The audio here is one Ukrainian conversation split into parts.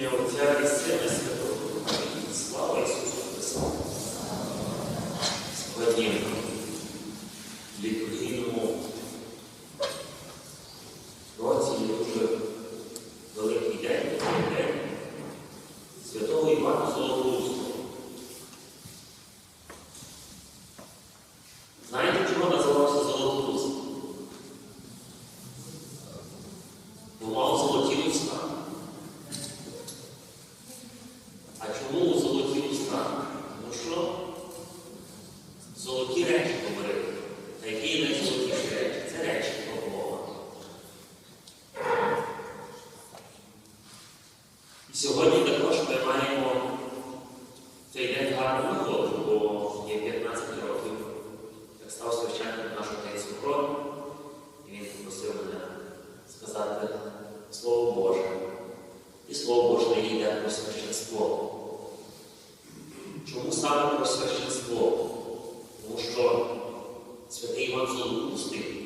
Dio lo sia ми маємо цей день гарну нагоду, бо є 15 років, як став священником нашого отець Сукрон, і він попросив мене сказати Слово Боже. І Слово Боже йде про священство. Чому саме про священство? Тому що святий Іван Золотустий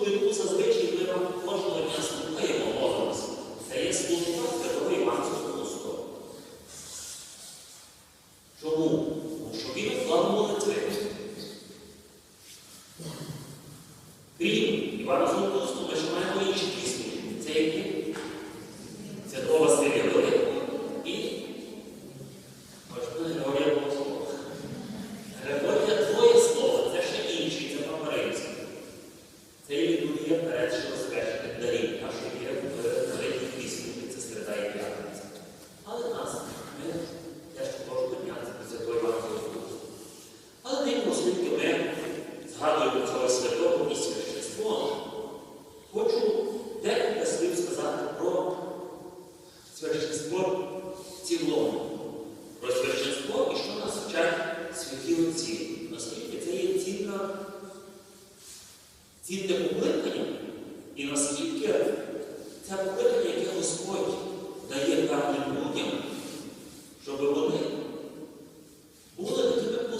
плиту зазвичай ми вам кожного дня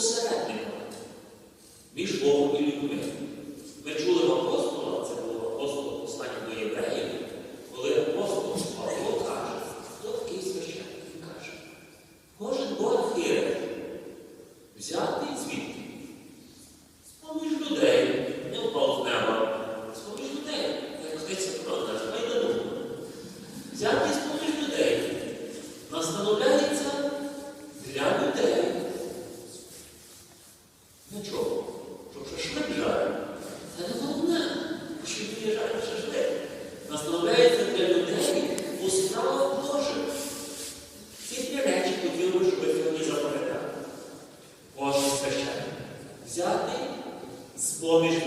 посередниками між Богом і людьми. z płomień.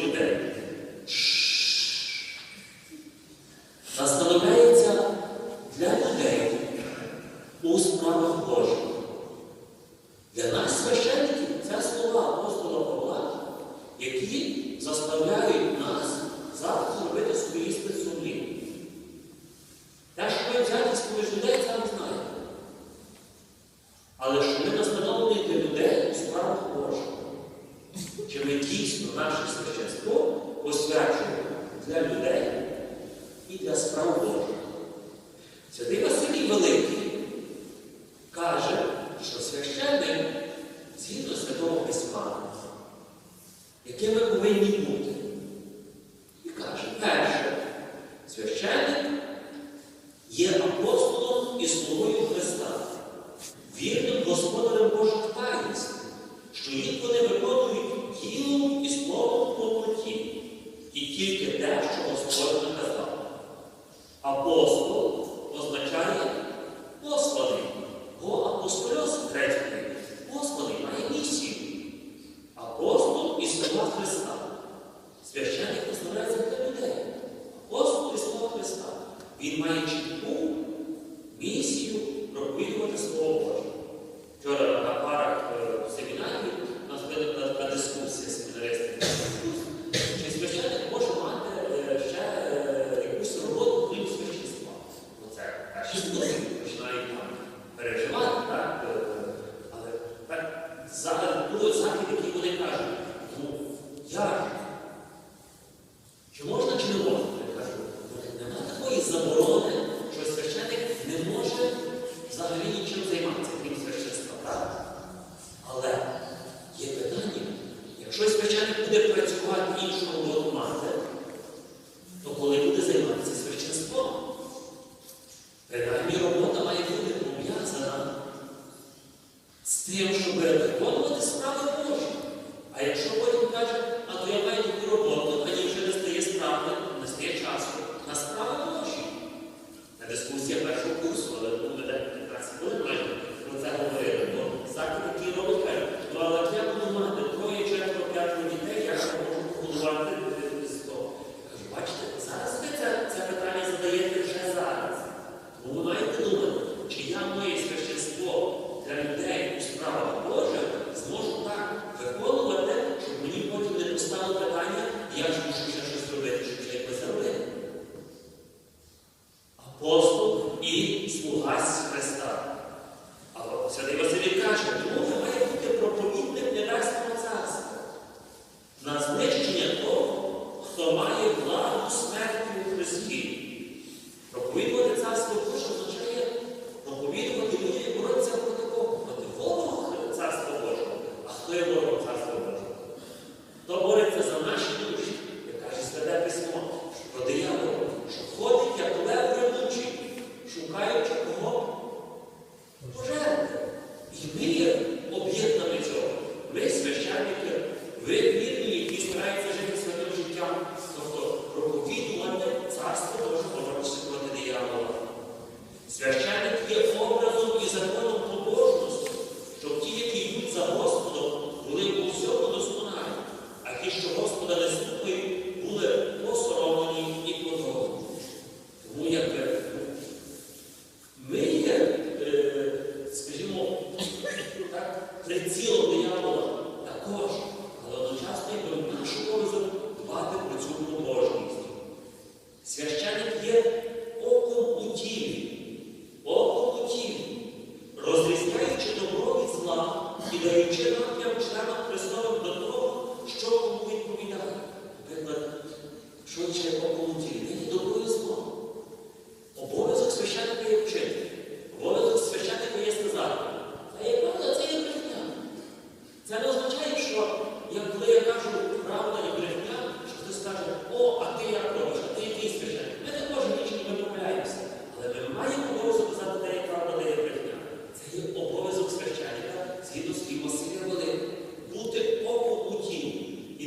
щось, звичайно, буде працювати іншу роботу мати.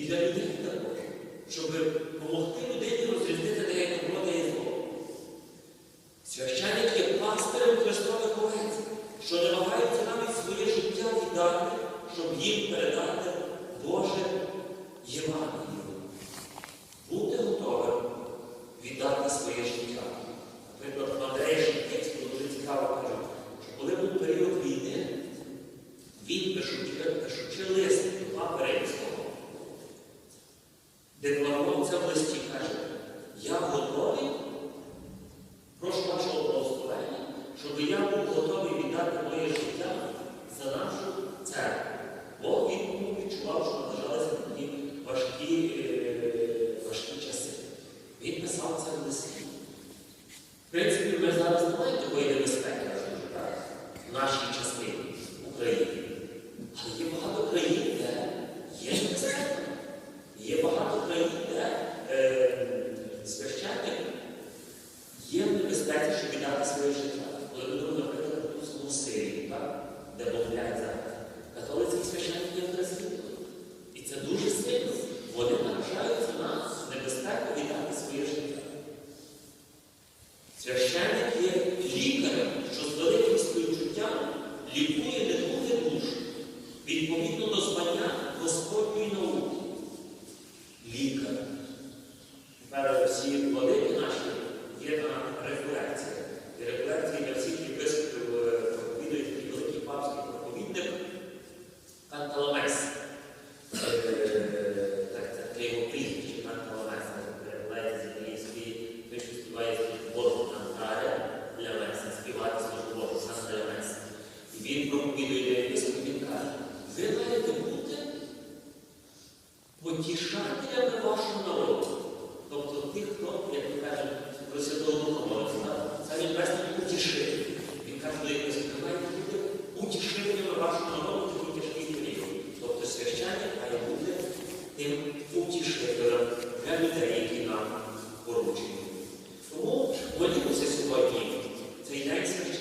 для людей також, щоб допомогти людей. wait in the утішателями вашого народу, тобто тих, хто, як ви кажуть, про Святого Духа молиться, це він без утішитель. Він каже, до якось давайте бути утішителями вашого народу в тяжкий період. Тобто священник має бути тим утішителем для людей, які нам поручені. Тому молімося сьогодні цей день священник.